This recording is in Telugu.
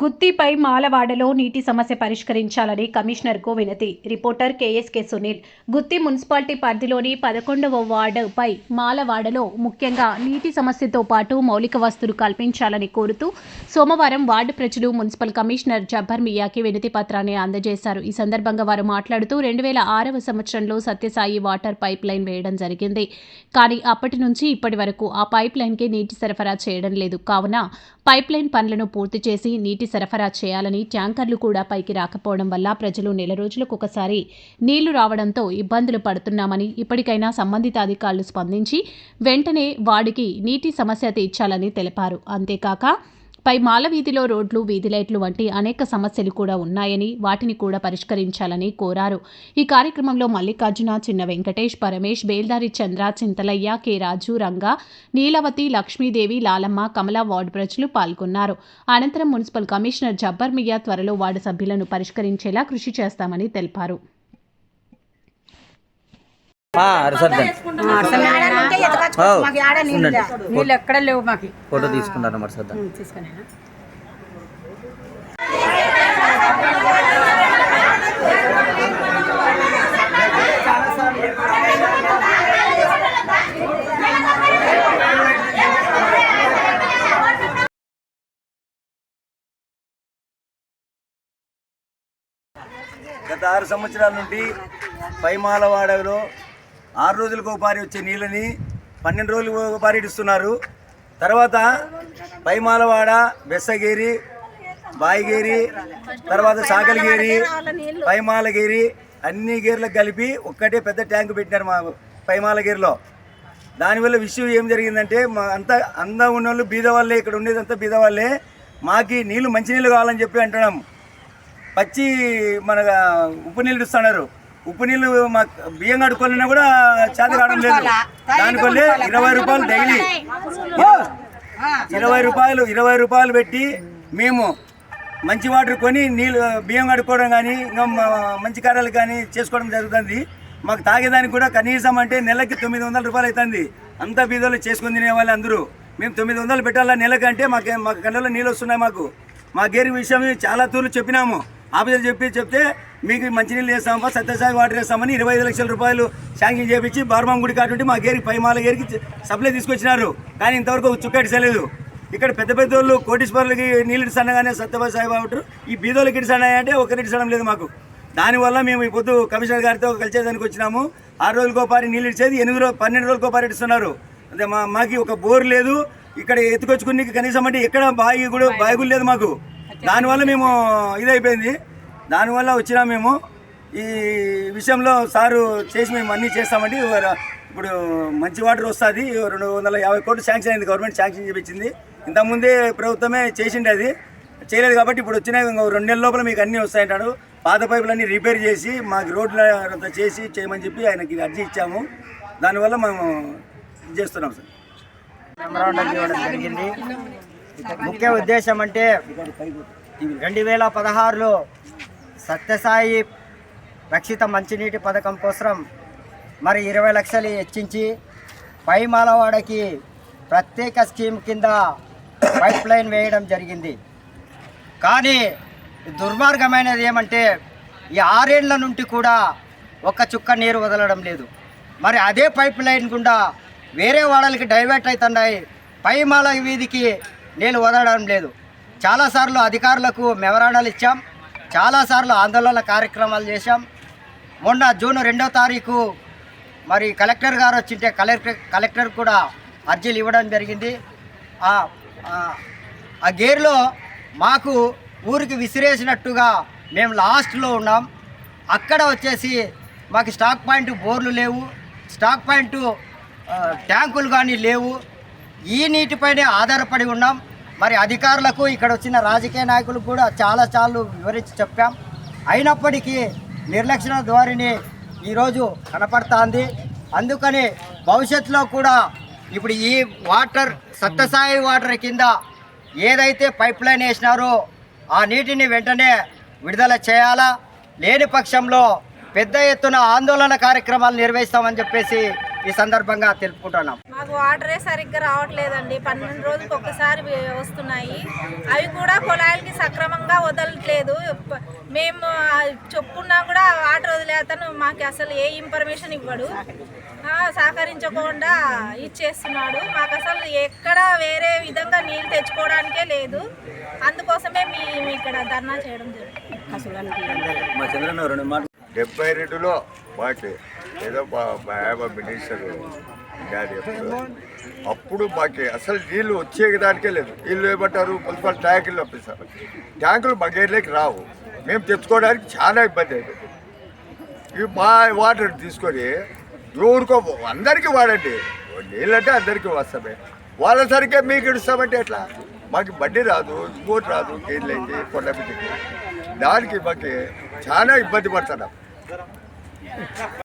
గుత్తిపై మాలవాడలో నీటి సమస్య పరిష్కరించాలని కమిషనర్కు వినతి reporter KSK Sunil Gutti municipality పరిధిలోని పదకొండవ వార్డుపై మాలవాడలో ముఖ్యంగా నీటి సమస్యతో పాటు మౌలిక వస్తువులు కల్పించాలని కోరుతూ సోమవారం వార్డు ప్రజలు మున్సిపల్ కమిషనర్ జబ్బర్ మియాకి వినతి పత్రాన్ని అందజేశారు. ఈ సందర్భంగా వారు మాట్లాడుతూ రెండు వేల ఆరవ సంవత్సరంలో సత్యసాయి వాటర్ పైప్ లైన్ వేయడం జరిగింది. కానీ అప్పటి నుంచి ఇప్పటి వరకు ఆ పైప్ లైన్కి నీటి సరఫరా చేయడం లేదు. కావున పైప్ లైన్ పనులను పూర్తి చేసి నీటి సరఫరా చేయాలని ట్యాంకర్లు కూడా పైకి రాకపోవడం వల్ల ప్రజలు నెల రోజులకు ఒకసారి నీళ్ళు రావడంతో ఇబ్బందులు పడుతున్నామని ఇప్పటికైనా సంబంధిత అధికారులు స్పందించి వెంటనే వాడికి నీటి సమస్య తీర్చాలని తెలిపారు. అంతేకాక పై మాల వీధిలో రోడ్లు వీధి లైట్లు వంటి అనేక సమస్యలు కూడా ఉన్నాయని వాటిని కూడా పరిష్కరించాలని కోరారు. ఈ కార్యక్రమంలో మల్లికార్జున చిన్న వెంకటేష్ పరమేష్ బేల్దారి చంద్ర చింతలయ్య కె రాజు రంగా నీలవతి లక్ష్మీదేవి లాలమ్మ కమల వార్డు ప్రజలు పాల్గొన్నారు. అనంతరం మున్సిపల్ కమిషనర్ జబ్బర్ మియా త్వరలో వార్డు సభ్యులను పరిష్కరించేలా కృషి చేస్తామని తెలిపారు. నీళ్ళు ఎక్కడ లేవు మాకు. ఫోటో తీసుకున్నారు మరి తీసుకున్నా గత ఆరు సంవత్సరాల నుండి పైమాలవాడలో ఆరు రోజులకు ఒకపారి వచ్చే నీళ్ళని పన్నెండు రోజులకు ఒకపారి ఇస్తున్నారు తర్వాత పైమాలవాడ బెస్సగేరి బాయిగేరి తర్వాత సాగలిగేరి పైమాలగేరి అన్ని గేర్లకు కలిపి ఒక్కటే పెద్ద ట్యాంక్ పెట్టినారు మా పైమాలగేరిలో. దానివల్ల విషయం ఏం జరిగిందంటే మా అంతా అందా ఉన్న వాళ్ళు బీదవాళ్ళే ఇక్కడ ఉండేదంతా బీదవాళ్ళే మాకు నీళ్ళు మంచినీళ్ళు కావాలని చెప్పి అంటున్నాం. పచ్చి మన ఉప్పు నీళ్ళు ఇస్తున్నారు. ఉప్పు నీళ్ళు మా బియ్యం కడుక్కోవాలన్నా కూడా చేత కావడం లేదు. దానివల్లే ఇరవై రూపాయలు డైలీ. ఇరవై రూపాయలు ఇరవై రూపాయలు పెట్టి మేము మంచి వాటర్ కొని నీళ్ళు బియ్యం కడుక్కోవడం కానీ ఇంకా మంచి కార్యాలు కానీ చేసుకోవడం జరుగుతుంది. మాకు తాగేదానికి కూడా కనీసం అంటే నెలకి తొమ్మిది వందల రూపాయలు అవుతుంది అంతా బీదోళ్ళు చేసుకొని తినే వాళ్ళు అందరూ. మేము తొమ్మిది వందలు పెట్టాలా నెలకి అంటే మాకు మాకు కళ్ళలో నీళ్ళు వస్తున్నాయి మాకు. మా గేరి విషయం చాలా తూర్లు చెప్పినాము. ఆఫీసర్ చెప్పి చెప్తే మీకు మంచినీళ్ళు వేస్తామా సత్యసాయి వాటర్ వేస్తామని ఇరవై ఐదు లక్షల రూపాయలు శాంక్షన్ చేపించి బార్మాం గుడి కాటుంటే మా గేరి పైమాల గేరికి సప్లై తీసుకొచ్చినారు. కానీ ఇంతవరకు ఒక చుక్క ఇడిసలేదు ఇక్కడ పెద్ద పెద్ద వాళ్ళు కోటీశ్వరులకి నీళ్ళు ఇడిసనగానే సత్యబాయి సాయి వాటర్ ఈ బీదోళ్ళకి ఇడిసన్నాయంటే ఒకరి ఇడిసడం లేదు మాకు. దానివల్ల మేము ఈ పొద్దు కమిషనర్ గారితో కలిసేదానికి వచ్చినాము. ఆరు రోజులకో పారి నీళ్ళు ఇచ్చేది ఎనిమిది రోజులు పన్నెండు రోజులకో పారి ఇస్తున్నారు అదే మా మాకి ఒక బోర్ లేదు. ఇక్కడ ఎత్తుకొచ్చుకుని కనీసం అంటే ఎక్కడ బావి కూడా బావి కూడా లేదు మాకు. దానివల్ల మేము ఇదైపోయింది. దానివల్ల వచ్చినా మేము ఈ విషయంలో సారు చేసి మేము అన్నీ చేస్తామండి. ఇప్పుడు మంచి వాటర్ వస్తుంది. రెండు వందల యాభై కోట్లు శాంక్షన్ అయింది. గవర్నమెంట్ శాంక్షన్ చేపించింది. ఇంతకుముందే ప్రభుత్వమే చేసిండే అది. చేయలేదు కాబట్టి ఇప్పుడు వచ్చిన రెండు నెలల లోపల మీకు అన్నీ వస్తాయంటాడు. పాత పైపులన్నీ రిపేర్ చేసి మాకు రోడ్లు చేసి చేయమని చెప్పి ఆయనకి అర్జీ ఇచ్చాము. దానివల్ల మేము ఇది చేస్తున్నాం సార్. జరిగింది. ముఖ్య ఉద్దేశం అంటే రెండు వేల పదహారులో సత్యసాయి రక్షిత మంచినీటి పథకం కోసం మరి ఇరవై లక్షలు హెచ్చించి పైమాలవాడకి ప్రత్యేక స్కీమ్ కింద పైప్ లైన్ వేయడం జరిగింది. కానీ దుర్మార్గమైనది ఏమంటే ఈ ఆరేళ్ళ నుండి కూడా ఒక్క చుక్క నీరు వదలడం లేదు. మరి అదే పైప్ లైన్ గుండా వేరే వాడలకి డైవర్ట్ అవుతున్నాయి పైమాల వీధికి నీళ్ళు వదలడం లేదు. చాలాసార్లు అధికారులకు మెమరాడాలు ఇచ్చాం. చాలాసార్లు ఆందోళన కార్యక్రమాలు చేశాం. మొన్న జూన్ రెండో తారీఖు మరి కలెక్టర్ గారు వచ్చింటే కలెక్టర్ కలెక్టర్ కూడా అర్జీలు ఇవ్వడం జరిగింది. ఆ గేర్లో మాకు ఊరికి విసిరేసినట్టుగా మేము లాస్ట్లో ఉన్నాం. అక్కడ వచ్చేసి మాకు స్టాక్ పాయింట్ బోర్లు లేవు. స్టాక్ పాయింట్ ట్యాంకులు కానీ లేవు. ఈ నీటిపైనే ఆధారపడి ఉన్నాం. మరి అధికారులకు ఇక్కడ వచ్చిన రాజకీయ నాయకులకు కూడా చాలా చాలు వివరించి చెప్పాం. అయినప్పటికీ నిర్లక్ష్య ధోరణి ఈరోజు కనపడుతోంది. అందుకని భవిష్యత్తులో కూడా ఇప్పుడు ఈ వాటర్ సత్యసాయి వాటర్ కింద ఏదైతే పైప్ లైన్ వేసినారో ఆ నీటిని వెంటనే విడుదల చేయాలా? లేని పక్షంలో పెద్ద ఎత్తున ఆందోళన కార్యక్రమాలు నిర్వహిస్తామని చెప్పేసి ఈ సందర్భంగా తెలుపుకుంటున్నాం. మాకు వాటరే సరిగ్గా రావట్లేదండి. పన్నెండు రోజులకు ఒక్కసారి వే- వస్తున్నాయి. అవి కూడా కుళాయిలకి సక్రమంగా వదలట్లేదు. మేము చెప్పుకున్నా కూడా వాటర్ వదిలే అతను మాకు అసలు ఏ ఇన్ఫర్మేషన్ ఇవ్వడు. ఆ, సహకరించకుండా ఇచ్చేస్తున్నాడు. మాకు అసలు ఎక్కడ వేరే విధంగా నీళ్ళు తెచ్చుకోవడానికే లేదు. అందుకోసమే మేము ఇక్కడ ధర్నా చేయడం జరుగుతుంది మా చంద్రన్న రెండు మాట డెబ్బై రెండులో మాకు ఏదో మా మినిస్టర్ అప్పుడు మాకు అసలు నీళ్ళు వచ్చే దానికే లేదు. నీళ్ళు ఏమంటారు? మున్సిపల్ ట్యాంకులు పంపిస్తారు. ట్యాంకులు మా గేట్లోకి రావు. మేము తెచ్చుకోవడానికి చాలా ఇబ్బంది అయిపోయింది. ఇవి మా వాటర్ తీసుకొని ఎవరికో అందరికీ వాడండి. నీళ్ళంటే అందరికీ వస్తామే వాళ్ళ సరిగ్గా మీకు ఇస్తామంటే ఎట్లా? మాకు బండి రాదు స్పోర్ట్ రాదు గేట్లకి కొండ మీదకి. దానికి మాకు చాలా ఇబ్బంది పడుతున్నాం.